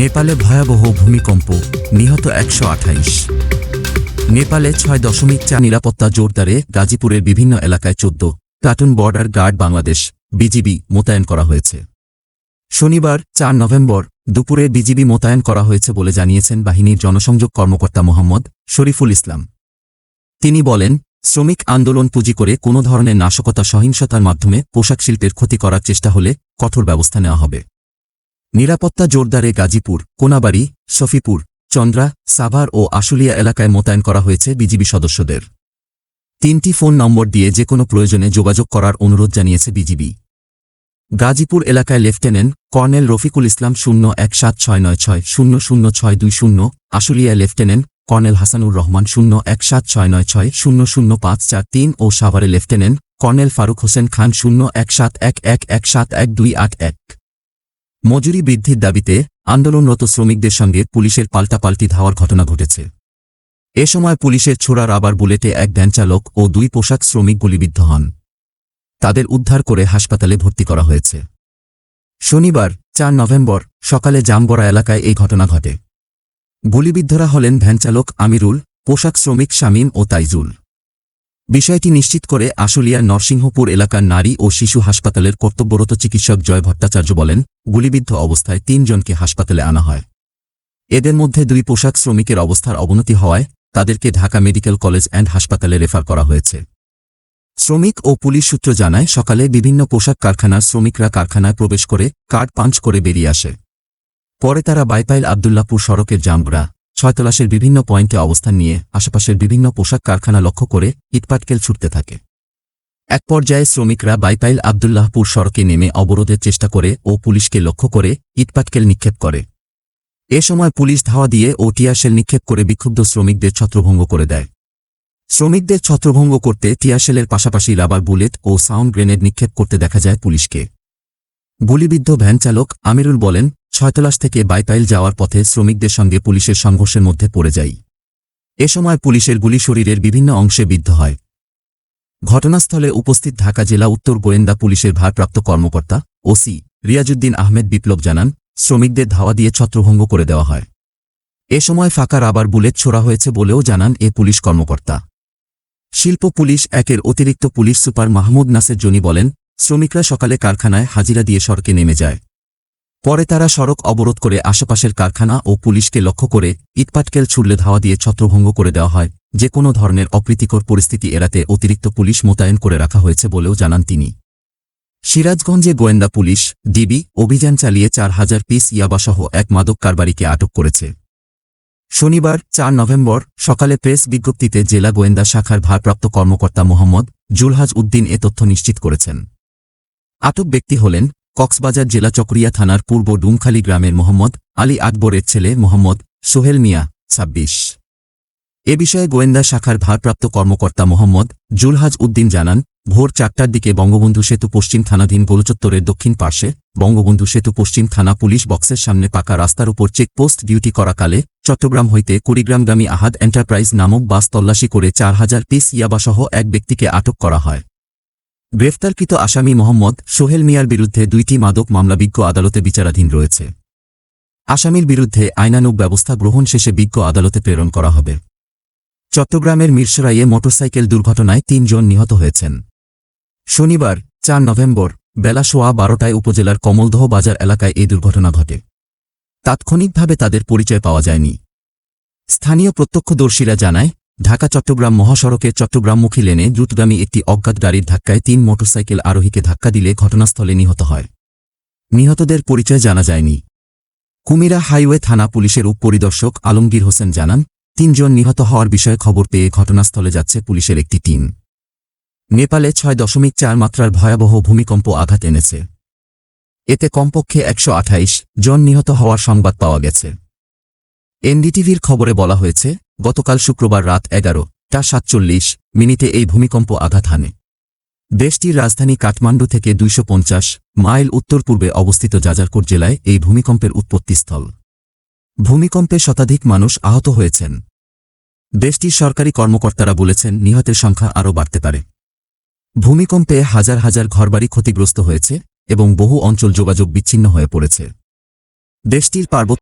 নেপালে ভয়াবহ ভূমিকম্প, নিহত একশো আঠাইশ। নেপালে ছয় দশমিক চার নিরাপত্তা জোরদারে গাজীপুরের বিভিন্ন এলাকায় চোদ্দ platoon border guard Bangladesh, BGB, মোতায়েন করা হয়েছে। শনিবার, চার নভেম্বর, দুপুরে বিজিবি মোতায়েন করা হয়েছে বলে জানিয়েছেন বাহিনীর জনসংযোগ কর্মকর্তা মোহাম্মদ শরীফুল ইসলাম। তিনি বলেন, শ্রমিক আন্দোলন পুঁজি করে কোনো ধরনের নাশকতা সহিংসতার মাধ্যমে পোশাক শিল্পের ক্ষতি করার চেষ্টা হলে কঠোর ব্যবস্থা নেওয়া হবে। নিরাপত্তা জোরদারে গাজীপুর, কোনাবাড়ি, সফিপুর, চন্দ্রা, সাভার ও আশুলিয়া এলাকায় মোতায়েন করা হয়েছে বিজিবি সদস্যদের। তিনটি ফোন নম্বর দিয়ে যে কোনো প্রয়োজনে যোগাযোগ করার অনুরোধ জানিয়েছে বিজিবি। গাজীপুর এলাকায় লেফটেন্যান্ট কর্নেল রফিকুল ইসলাম শূন্য এক সাত ছয় নয় ছয় শূন্য শূন্য ছয় দুই শূন্য আশুলিয়া লেফটেন্যান্ট কর্নেল হাসানুর রহমান শূন্য এক সাত ছয় নয় ছয় শূন্য শূন্য পাঁচ চার তিন ও সাভারে লেফটেন্যান্ট কর্নেল ফারুক হোসেন খান শূন্য এক সাত এক এক এক সাত এক দুই আট এক। মজুরি বৃদ্ধির দাবিতে আন্দোলনরত শ্রমিকদের সঙ্গে পুলিশের পাল্টাপাল্টি ধাওয়ার ঘটনা ঘটেছে। এ সময় পুলিশের ছোড়ার আবার বুলেটে এক ভ্যানচালক ও দুই পোশাক শ্রমিক গুলিবিদ্ধ হন। তাদের উদ্ধার করে হাসপাতালে ভর্তি করা হয়েছে। শনিবার, চার নভেম্বর, সকালে জামবড়া এলাকায় এই ঘটনা ঘটে। গুলিবিদ্ধরা হলেন ভ্যানচালক আমিরুল, পোশাক শ্রমিক শামীম ও তাইজুল। বিষয়টি নিশ্চিত করে আশুলিয়ার নরসিংহপুর এলাকার নারী ও শিশু হাসপাতালের কর্তব্যরত চিকিৎসক জয় ভট্টাচার্য বলেন, গুলিবিদ্ধ অবস্থায় তিনজনকে হাসপাতালে আনা হয়। এদের মধ্যে দুই পোশাক শ্রমিকের অবস্থার অবনতি হওয়ায় তাদেরকে ঢাকা মেডিকেল কলেজ অ্যান্ড হাসপাতালে রেফার করা হয়েছে। শ্রমিক ও পুলিশ সূত্র জানায়, সকালে বিভিন্ন পোশাক কারখানার শ্রমিকরা কারখানায় প্রবেশ করে কার্ড পাঞ্চ করে বেরিয়ে আসে। পরে তারা বাইপাইল আবদুল্লাপুর সড়কের জামগড়া ছয়তলাশের বিভিন্ন পয়েন্টে অবস্থান নিয়ে আশেপাশের বিভিন্ন পোশাক কারখানা লক্ষ্য করে ইটপাটকেল ছুটতে থাকে। এক পর্যায়ে শ্রমিকরা বাইপাইল আবদুল্লাহপুর সড়কে নেমে অবরোধের চেষ্টা করে ও পুলিশকে লক্ষ্য করে ইটপাটকেল নিক্ষেপ করে। এ সময় পুলিশ ধাওয়া দিয়ে ও টিয়াশেল নিক্ষেপ করে বিক্ষুব্ধ শ্রমিকদের ছত্রভঙ্গ করে দেয়। শ্রমিকদের ছত্রভঙ্গ করতে টিয়াশেলের পাশাপাশি রাবার বুলেট ও সাউন্ড গ্রেনেড নিক্ষেপ করতে দেখা যায় পুলিশকে। গুলিবিদ্ধ ভ্যান চালক আমিরুল বলেন, ছয়তলাশ থেকে বাইতাইল যাওয়ার পথে শ্রমিকদের সঙ্গে পুলিশের সংঘর্ষের মধ্যে পড়ে যাই। এ সময় পুলিশের গুলি শরীরের বিভিন্ন অংশে বিদ্ধ হয়। ঘটনাস্থলে উপস্থিত ঢাকা জেলা উত্তর গোয়েন্দা পুলিশের ভারপ্রাপ্ত কর্মকর্তা, ওসি রিয়াজুদ্দিন আহমেদ বিপ্লব জানান, শ্রমিকদের ধাওয়া দিয়ে ছত্রভঙ্গ করে দেওয়া হয়। এ সময় ফাঁকা রাবার বুলেট ছোড়া হয়েছে বলেও জানান এ পুলিশ কর্মকর্তা। শিল্প পুলিশ একের অতিরিক্ত পুলিশ সুপার মাহমুদ নাসের জনি বলেন শ্রমিকরা সকালে কারখানায় হাজিরা দিয়ে সড়কে নেমে যায়। পরে তারা সড়ক অবরোধ করে আশেপাশের কারখানা ও পুলিশকে লক্ষ্য করে ইটপাটকেল ছুড়লে ধাওয়া দিয়ে ছত্রভঙ্গ করে দেওয়া হয়। যে কোনো ধরনের অপ্রীতিকর পরিস্থিতি এড়াতে অতিরিক্ত পুলিশ মোতায়েন করে রাখা হয়েছে বলেও জানান তিনি। সিরাজগঞ্জে গোয়েন্দা পুলিশ, ডিবি, অভিযান চালিয়ে চার হাজার পিস ইয়াবাসহ এক মাদক কারবারিকে আটক করেছে। শনিবার, চার নভেম্বর, সকালে প্রেস বিজ্ঞপ্তিতে জেলা গোয়েন্দা শাখার ভারপ্রাপ্ত কর্মকর্তা মোহাম্মদ জুলহাজ উদ্দিন এ তথ্য নিশ্চিত করেছেন। আটক ব্যক্তি হলেন কক্সবাজার জেলা চকরিয়া থানার পূর্ব ডুমখালী গ্রামের মোহাম্মদ আলী আকবরের ছেলে মোহাম্মদ সোহেল মিয়া, ছাব্বিশ। এ বিষয়ে গোয়েন্দা শাখার ভারপ্রাপ্ত কর্মকর্তা মোহাম্মদ জুলহাজ উদ্দিন জানান, ভোর চারটার দিকে বঙ্গবন্ধু সেতু পশ্চিম থানাধীন গোলচত্বরের দক্ষিণ পার্শ্বে বঙ্গবন্ধু সেতু পশ্চিম থানা পুলিশ বক্সের সামনে পাকা রাস্তার উপর চেকপোস্ট ডিউটি করাকালে চট্টগ্রাম হইতে কুড়িগ্রামগামী আহাদ এন্টারপ্রাইজ নামক বাস তল্লাশি করে চার হাজার পিস ইয়াবাসহ এক ব্যক্তিকে আটক করা হয়। গ্রেফতারকৃত আসামি মোহাম্মদ সোহেল মিয়ার বিরুদ্ধে দুইটি মাদক মামলা বিজ্ঞ আদালতে বিচারাধীন রয়েছে। আসামির বিরুদ্ধে আইনানুগ ব্যবস্থা গ্রহণ শেষে বিজ্ঞ আদালতে প্রেরণ করা হবে। চট্টগ্রামের মিরসরাইয়ে মোটরসাইকেল দুর্ঘটনায় তিনজন নিহত হয়েছেন। শনিবার, চার নভেম্বর, বেলা সোয়া বারোটায় উপজেলার কমলদহ বাজার এলাকায় এই দুর্ঘটনা ঘটে। তাৎক্ষণিকভাবে তাদের পরিচয় পাওয়া যায়নি। স্থানীয় প্রত্যক্ষদর্শীরা জানায় ঢাকা চট্টগ্রাম মহাসড়কের চট্টগ্রামমুখী লেনে দ্রুতগামী একটি অজ্ঞাত গাড়ির ধাক্কায় তিন মোটরসাইকেল আরোহীকে ধাক্কা দিলে ঘটনাস্থলে নিহত হয়। নিহতদের পরিচয় জানা যায়নি। কুমিরা হাইওয়ে থানা পুলিশের উপপরিদর্শক আলমগীর হোসেন জানান, তিনজন নিহত হওয়ার বিষয়ে খবর পেয়ে ঘটনাস্থলে যাচ্ছে পুলিশের একটি টিম। নেপালে ছয় দশমিক চার মাত্রার ভয়াবহ ভূমিকম্প আঘাত এনেছে। এতে কমপক্ষে একশো জন নিহত হওয়ার সংবাদ পাওয়া গেছে। এনডিটিভির খবরে বলা হয়েছে, গতকাল শুক্রবার রাত এগারোটা সাতচল্লিশ মিনিটে এই ভূমিকম্প আঘাত হানে। দেশটির রাজধানী কাঠমান্ডু থেকে দুইশো পঞ্চাশ মাইল উত্তর পূর্বে অবস্থিত জাজারকোট জেলায় এই ভূমিকম্পের উৎপত্তিস্থল। ভূমিকম্পে শতাধিক মানুষ আহত হয়েছেন। দেশটির সরকারি কর্মকর্তারা বলেছেন, নিহতের সংখ্যা আরও বাড়তে পারে। ভূমিকম্পে হাজার হাজার ঘরবাড়ি ক্ষতিগ্রস্ত হয়েছে এবং বহু অঞ্চল যোগাযোগ বিচ্ছিন্ন হয়ে পড়েছে। দেশটির পার্বত্য